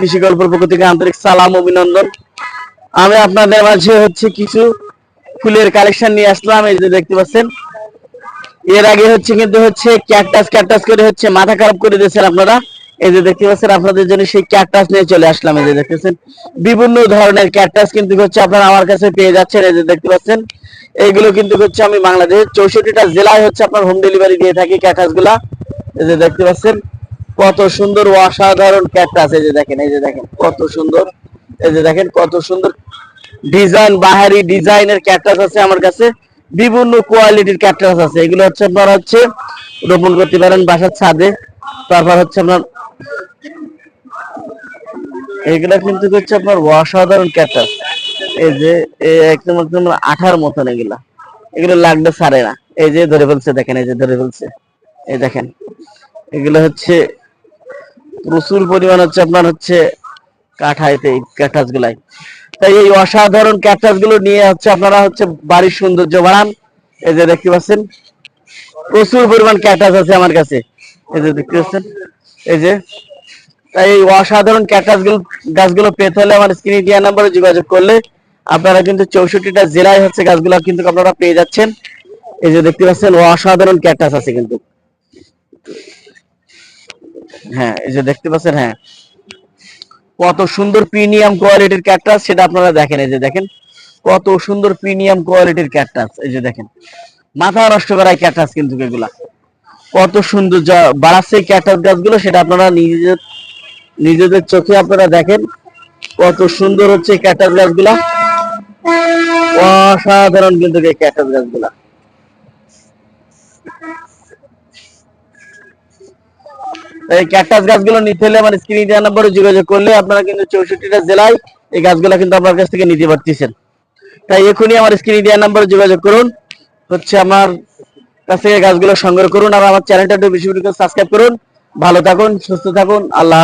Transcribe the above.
কৃষি গল্পের পক্ষ থেকে আন্তরিক সালাম, অভিনন্দন। আমি আপনাদের মাঝে হচ্ছে কিছু ফুলের কালেকশন নিয়ে আসলাম, এই যে দেখতে পাচ্ছেন। এর আগে হচ্ছে কিন্তু হচ্ছে ক্যাকটাস ক্যাকটাস করে হচ্ছে মাথা খারাপ করে দিয়েছেন আপনারা। এই যে দেখতে পাচ্ছেন, আপনাদের জন্য সেই ক্যাকটাস নিয়ে চলে আসলাম, এই যে দেখতেছেন বিভিন্ন ধরনের ক্যাকটাস কিন্তু হচ্ছে আপনারা আমার কাছে পেয়ে যাচ্ছেন, এই যে দেখতে পাচ্ছেন। এইগুলো কিন্তু হচ্ছে আমি বাংলাদেশের চৌষট্টিটা জেলায় হচ্ছে আপনার হোম ডেলিভারি দিয়ে থাকি ক্যাকটাসগুলা এই যে দেখতে পাচ্ছেন। কত সুন্দর অসাধারণ ক্যাকটাস, এই যে দেখেন, এই যে দেখেন, কত সুন্দর, এই যে দেখেন, কত সুন্দর ডিজাইন, বাহারি ডিজাইনের ক্যাকটাস আছে আমার কাছে, বিভিন্ন কোয়ালিটির ক্যাকটাস আছে। এগুলো হচ্ছে আপনার হচ্ছে, রোপণ করতে পারেন বাসার ছাদে, তারপর হচ্ছে আপনার, এগুলা কিন্তু হচ্ছে আপনার অসাধারণ ক্যাকটাস। এই যে একদম একদম আঠার মতন এগুলা। এগুলো লাগবে সারে না। এই যে ধরে ফেলছে, দেখেন, এই যে ধরে ফেলছে। এই দেখেন, এগুলো হচ্ছে প্রচুর পরিমাণ হচ্ছে আপনার হচ্ছে কাঠাইতে ক্যাকটাস গুলাই। তাই এই অসাধারণ ক্যাকটাসগুলো নিয়ে হচ্ছে আপনারা হচ্ছে বাড়ির সৌন্দর্য বাড়ান। এই যে দেখতে পাচ্ছেন, প্রচুর পরিমাণ ক্যাকটাস আছে আমার কাছে। এই যে দেখতে পাচ্ছেন, এই যে। তাই এই অসাধারণ ক্যাকটাসগুলো, গাছগুলো পেতে হলে আমার স্ক্রিনে দেওয়া নাম্বারে যোগাযোগ করলে আপনারা কিন্তু চৌষট্টিটা জেলায় হচ্ছে গাছগুলো কিন্তু আপনারা পেয়ে যাচ্ছেন। এই যে দেখতে পাচ্ছেন, অসাধারণ ক্যাকটাস আছে কিন্তু। হ্যাঁ এই যে দেখতে পাচ্ছেন হ্যাঁ। কত সুন্দর প্রিমিয়াম কোয়ালিটির ক্যাকটাস সেটা আপনারা দেখেন, এই যে দেখেন। কত সুন্দর প্রিমিয়াম কোয়ালিটির ক্যাকটাস এই যে দেখেন। মাথা নষ্ট করায় ক্যাকটাস কিন্তু এগুলা। কত সুন্দর যা বাড়াচ্ছে ক্যাকটাস গাছগুলো, সেটা আপনারা নিজেদের নিজেদের চোখে আপনারা দেখেন। কত সুন্দর হচ্ছে ক্যাকটাস গাছগুলা। অসাধারণ কিন্তু এই ক্যাকটাস গাছগুলা। ক্যাকটাস গাছগুলো নিতে হলে স্ক্রিন নম্বরে যোগাযোগ করলে আপনারা কিন্তু চৌষট্টিটা জেলায় এই গাছগুলো কিন্তু আপনার কাছ থেকে নিতে পারতেছেন। তাই এখনই আমার স্ক্রিনে দেওয়া নম্বরে যোগাযোগ করুন। হচ্ছে আমার কাছ থেকে গাছগুলো সংগ্রহ করুন আর আমার চ্যানেলটা একটু বেশি বেশি করে সাবস্ক্রাইব করুন। ভালো থাকুন, সুস্থ থাকুন, আল্লাহ